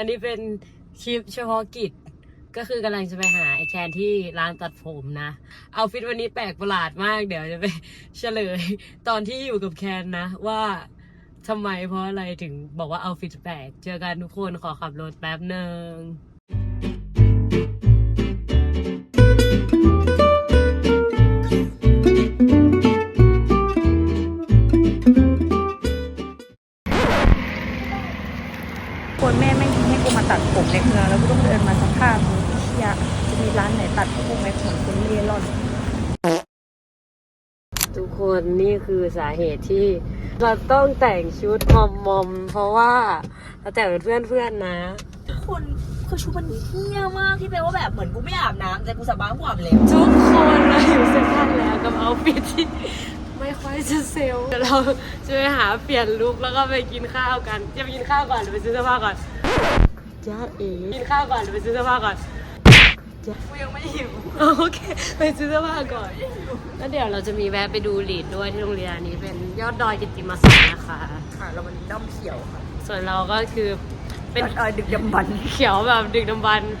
อันนี้เป็นคลิปเฉพาะกิจ ก็คือกำลังจะไปหาไอแคนที่ร้านตัดผมนะ เอาฟิตวันนี้แปลกประหลาดมาก เดี๋ยวจะไปเฉลย ตอนที่อยู่กับแคนนะ ว่าทำไมเพราะอะไรถึงบอกว่าเอาฟิตแปลก เจอกันทุกคนขอขับรถแป๊บหนึ่ง มาตัดผมในเมืองแล้วกูต้องเดินมาสภาพนี้เชียจะมีร้านไหนตัดผมไหมเหมือนคนเร่ร่อนทุกคนนี่คือสาเหตุที่เราต้องแต่งชุดมอมมอมๆเพราะว่าเราแต่งเป็นเพื่อนๆนะคนคือชุดมันเที่ยมากที่แปลว่าแบบเหมือนกูไม่อาบน้ำแต่กูสาบานกูอาบแล้วทุกคนเราอยู่เซ็นทรัลแล้วกับเอาฟิตที่ไม่ค่อยจะเซลล์เดี๋ยวเราจะไปหาเปลี่ยนลุคแล้วก็ไปกินข้าวกัน จะไปกินข้าวก่อนหรือไปซื้อเสื้อผ้าก่อน จ้าเอ๋กินข้าวก่อนหรือไปซื้อเสื้อผ้าก่อนจ้ากูยังไม่หิวโอเค ไปซื้อเสื้อผ้าก่อน แล้วเดี๋ยวเราจะมีแวะไปดูลีดด้วยที่โรงเรียนนี้เป็นยอดดอยกิตติมศักดิ์นะคะ ค่ะแล้วมันด้อมเขียวค่ะ ส่วนเราก็คือเป็นเออดึกดำบรรพ์เขียวแบบดึกดำบรรพ์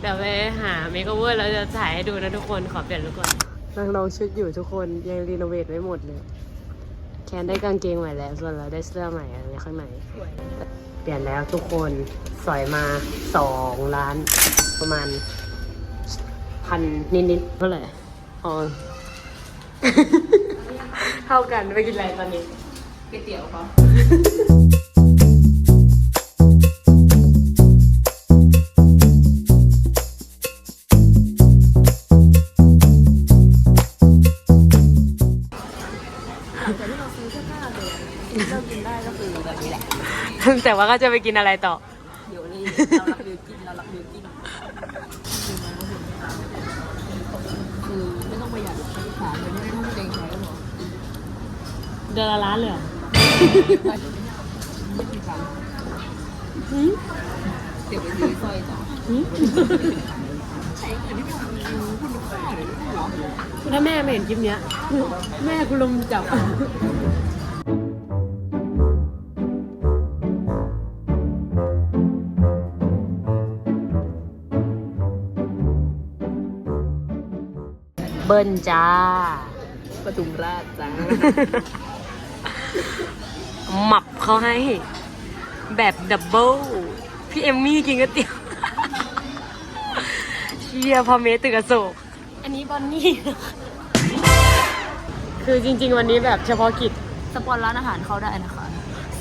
เดี๋ยวไปหาเมคโอเวอร์แล้วจะถ่ายให้ดูนะทุกคนขอเปลี่ยนลุคก่อนนั่งลองชุดอยู่ทุกคนยังรีโนเวทไม่หมดเลย แคนได้กางเกงใหม่แล้ว ส่วนเราได้เสื้อใหม่อะไรข้างในสวยเปลี่ยนแล้วทุกคน สอยมาสองล้าน ประมาณพันนิดๆเท่าไหร่อ๋อเท่ากันไปกินอะไรตอนนี้ก๋วยเตี๋ยวเขาแต่ที่เราซื้อเสื้อผ้าเลยเริ่มกินได้ก็คือแบบนี้แหละแต่ว่าก็จะไปกินอะไรต่อ เดี๋ยวนี้เรารักบิวกินเรารักบิวกินคือไม่ต้องประหยัดใช้ขาเลยไม่ได้ต้องเกรงใจก็พอเดือนละล้านเลยเหรอไม่มีตังค์เดี๋ยวไปซื้อสร้อยต่อใช้เงินที่ไม่ทำคุณคุณพ่อหรือลูกเหรอถ้าแม่ไม่เห็นคลิปเนี้ย แม่กูลมจับ เบิ้ลจ้าประตุมราชจ้า หมับเขาให้ แบบดับเบิลพี่เอมมี่กินก๋วยเตี๋ยวเชียร์พอเมสตึกอโศกอันนี้บอนนี่ คือจริง ๆ วันนี้แบบเฉพาะกิจสปอนร้านอาหารเข้าได้นะคะ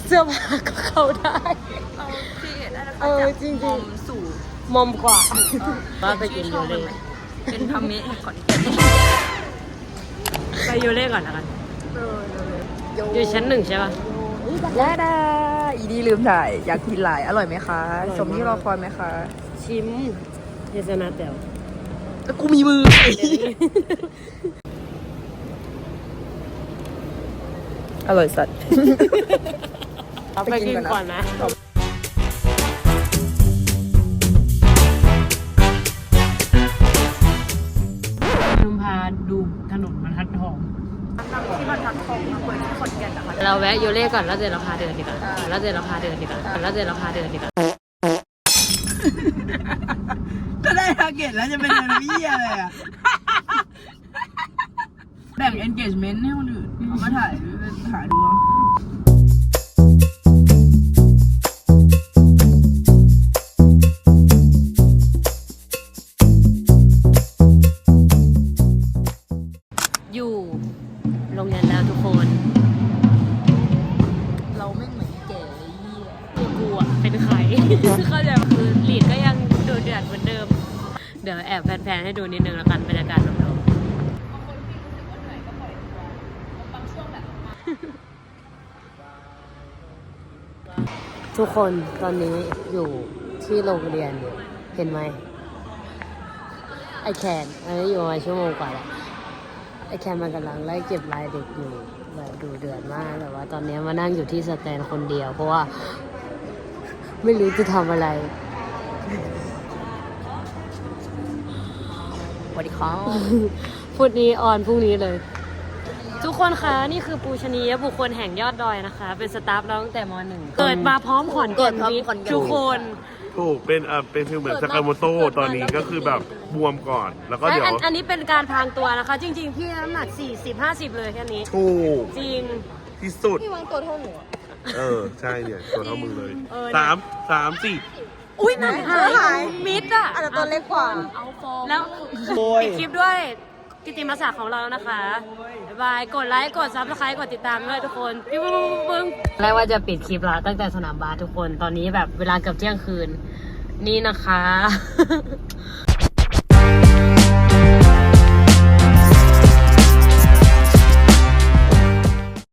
เสื้อผ้าก็เข้าได้ เราที่ได้นะคะเออจากจริงๆมอมสู่มอมกว่าว่าไปกินโยเล่เป็นพาเมะขอนแก่นไป โยเล่ก่อนนะกันเอออยู่ชั้นหนึ่งใช่ป่ะยาดาอีดีลืมถ่าย อยากกินหลาย อร่อยไหมคะอร่อยมาก สมที่รอคอยไหมคะ ชิมเฮซนาเตลแล้วกูมีมือ อร่อยสัตว์เอาไปกินก่อนนะ เราแวะโยเล่ก่อนแล้วเดี๋ยวเราพาเดินดีกว่าแล้วเดี๋ยวเราพาเดินดีกว่าแล้วเดี๋ยวเราพาเดินดีกว่าก็ได้ทาร์เก็ตแล้วจะเป็นเงินวี่อะไรอะแบ่ง engagement ให้คนอื่นเขามาถ่ายถ่ายดู อะเป็นใคร เข้าใจคือลีดก็ยังดูเดือดเหมือนเดิม เดี๋ยวแอบแพนๆให้ดูนิดนึงแล้วกันบรรยากาศรวมๆทุกคนตอนนี้อยู่ที่โรงเรียนเห็นไหมไอแคนอันนี้อยู่มาชั่วโมงกว่าแล้วไอแคนมันกำลังไล่เก็บลายเด็กอยู่แบบดูเดือดมากแต่ว่าตอนนี้มานั่งอยู่ที่สแตนคนเดียว เพราะว่า ไม่รู้จะทำอะไรสวัสดีครับพุธนี้ออนพรุ่งนี้เลย ทุกคนคะนี่คือปูชนียบุคคลแห่งยอดดอยนะคะ เป็นสตาฟเราตั้งแต่มหนึ่งเกิดมาพร้อมขอนแก่นวิทย์ทุกคนถูกเป็นเอ่อเป็นฟิลเหมือนสกาโมโตตอนนี้ก็คือแบบบวมก่อน แล้วก็และเดี๋ยวอันอันนี้เป็นการพรางตัวนะคะ จริง ๆ พี่น้ำหนัก 40 50 เลยแค่นี้ถูกจริงที่สุด พี่วางตัวเท่าหนู เออ ใช่เนี่ยตัวเท่ามือเลยเออสามสามสี่อุ้ยหนักหาย มิดอะอาจจะตัวเล็กกว่า เอาฟองแล้วโอ้ย ปิดคลิปด้วยกิติมศักดิ์ของเรานะคะบ๊ายบายกดไลค์กดซับสไครต์กดติดตามด้วยทุกคนปิ๊งปิ๊งปิ๊งแรกว่าจะปิดคลิปละตั้งแต่สนามบาสทุกคนตอนนี้แบบเวลาเกือบเที่ยงคืน นี่นะคะ